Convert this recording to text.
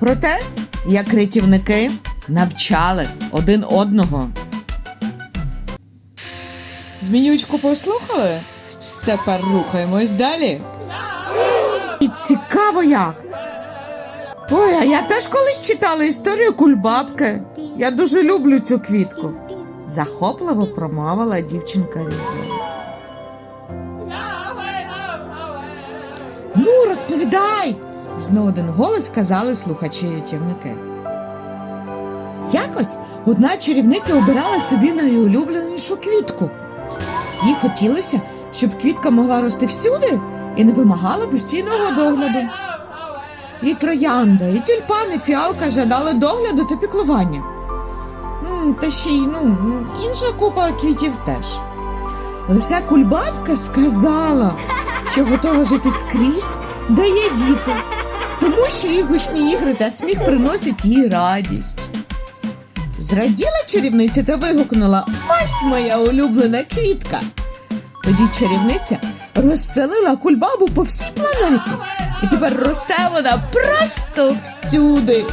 про те, як рятівники навчали один одного. Зміючку послухали? Тепер рухаємось далі. І цікаво як. Ой, а я теж колись читала історію кульбабки. Я дуже люблю цю квітку. Захопливо промовила дівчинка Різла. Ну, розповідай! Знову один голос сказали слухачі рятівники. Якось одна чарівниця обирала собі найулюбленішу квітку. Їй хотілося, щоб квітка могла рости всюди і не вимагала постійного догляду. І троянда, і тюльпани, фіалка жадали догляду та піклування. Та ще й ну, інша купа квітів теж. Лише кульбабка сказала, що готова жити скрізь, де є діти, тому що гучні ігри та сміх приносять їй радість. Зраділа чарівниця та вигукнула Ось моя улюблена квітка. Тоді чарівниця розселила кульбабу по всій планеті. І тепер росте вона просто всюди.